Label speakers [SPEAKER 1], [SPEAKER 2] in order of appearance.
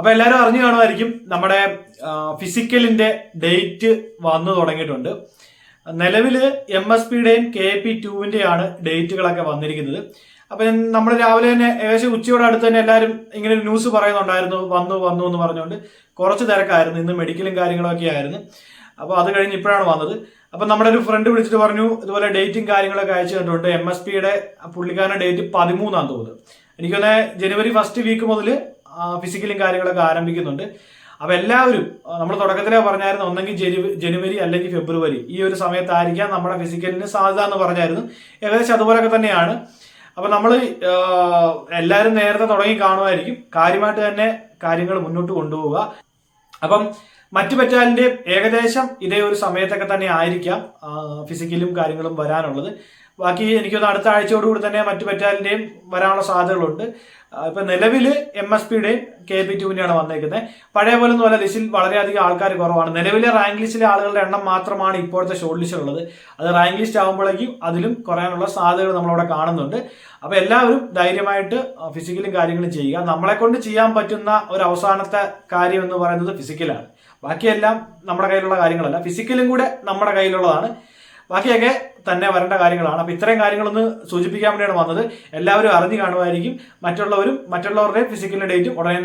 [SPEAKER 1] അപ്പൊ എല്ലാവരും അറിഞ്ഞു കാണുമായിരിക്കും നമ്മുടെ ഫിസിക്കലിന്റെ ഡേറ്റ് വന്നു തുടങ്ങിയിട്ടുണ്ട്. നിലവിൽ എം എസ് പിയുടെയും കെ പി ടുവിന്റെയാണ് ഡേറ്റുകളൊക്കെ വന്നിരിക്കുന്നത്. അപ്പൊ നമ്മൾ രാവിലെ തന്നെ ഏകദേശം ഉച്ചയോടെ അടുത്ത് തന്നെ എല്ലാവരും ഇങ്ങനെ ഒരു ന്യൂസ് പറയുന്നുണ്ടായിരുന്നു വന്നു വന്നു എന്ന് പറഞ്ഞുകൊണ്ട് കുറച്ച് തിരക്കായിരുന്നു. ഇന്ന് മെഡിക്കലും കാര്യങ്ങളൊക്കെ ആയിരുന്നു. അപ്പോൾ അത് കഴിഞ്ഞ് ഇപ്പോഴാണ് വന്നത്. അപ്പം നമ്മുടെ ഒരു ഫ്രണ്ട് വിളിച്ചിട്ട് പറഞ്ഞു ഇതുപോലെ ഡേറ്റും കാര്യങ്ങളൊക്കെ അയച്ചു തന്നിട്ടുണ്ട്. എം എസ് പിയുടെ പുള്ളിക്കാരന്റെ ഡേറ്റ് പതിമൂന്നാം തോന്നുന്നു എനിക്കൊന്ന് ജനുവരി ഫസ്റ്റ് വീക്ക് മുതൽ ഫിസിക്കലും കാര്യങ്ങളൊക്കെ ആരംഭിക്കുന്നുണ്ട്. അപ്പൊ എല്ലാവരും നമ്മൾ തുടക്കത്തിലേ പറഞ്ഞായിരുന്നു ഒന്നെങ്കിൽ ജനുവരി അല്ലെങ്കിൽ ഫെബ്രുവരി. ഈ ഒരു സമയത്തായിരിക്കാം നമ്മുടെ ഫിസിക്കലിന് സാധ്യത എന്ന് പറഞ്ഞായിരുന്നു. ഏകദേശം അതുപോലൊക്കെ തന്നെയാണ്. അപ്പൊ നമ്മൾ എല്ലാവരും നേരത്തെ തുടങ്ങി കാണുമായിരിക്കും. കാര്യമായിട്ട് തന്നെ കാര്യങ്ങൾ മുന്നോട്ട് കൊണ്ടുപോവുക. അപ്പം മറ്റു പറ്റാലിന്റെ ഏകദേശം ഇതേ ഒരു സമയത്തൊക്കെ തന്നെ ആയിരിക്കാം ഫിസിക്കലും കാര്യങ്ങളും വരാനുള്ളത്. ബാക്കി എനിക്കൊന്ന് അടുത്ത ആഴ്ചയോടുകൂടി തന്നെ മറ്റു പറ്റാലിന്റെയും വരാനുള്ള സാധ്യതകളുണ്ട്. ഇപ്പൊ നിലവിൽ എം എസ് പിയുടെയും കെ പി ടുവിന്റെയാണ് വന്നേക്കുന്നത്. പഴയ പോലെ ഒന്നും അല്ല ലിസ്റ്റിൽ വളരെയധികം ആൾക്കാർ കുറവാണ്. നിലവിലെ റാങ്ക് ലിസ്റ്റിലെ ആളുകളുടെ എണ്ണം മാത്രമാണ് ഇപ്പോഴത്തെ ഷോർട്ട് ലിസ്റ്റിലുള്ളത് അത് റാങ്ക് ലിസ്റ്റ് ആകുമ്പോഴേക്കും അതിലും കുറയാനുള്ള സാധ്യതകൾ നമ്മളവിടെ കാണുന്നുണ്ട്. അപ്പൊ എല്ലാവരും ധൈര്യമായിട്ട് ഫിസിക്കലും കാര്യങ്ങളും ചെയ്യുക. നമ്മളെ കൊണ്ട് ചെയ്യാൻ പറ്റുന്ന ഒരു അവസാനത്തെ കാര്യം എന്ന് പറയുന്നത് ഫിസിക്കലാണ്. ബാക്കിയെല്ലാം നമ്മുടെ കയ്യിലുള്ള കാര്യങ്ങളല്ല. ഫിസിക്കലും കൂടെ നമ്മുടെ കയ്യിലുള്ളതാണ്. ബാക്കിയൊക്കെ തന്നെ വരേണ്ട കാര്യങ്ങളാണ്. അപ്പോൾ ഇത്രയും കാര്യങ്ങളൊന്ന് സൂചിപ്പിക്കാൻ വേണ്ടിയാണ് വന്നത്. എല്ലാവരും അറിഞ്ഞു കാണുമായിരിക്കും. മറ്റുള്ളവരും മറ്റുള്ളവരുടെ ഫിസിക്കൽ ഡേറ്റും ഉടനെ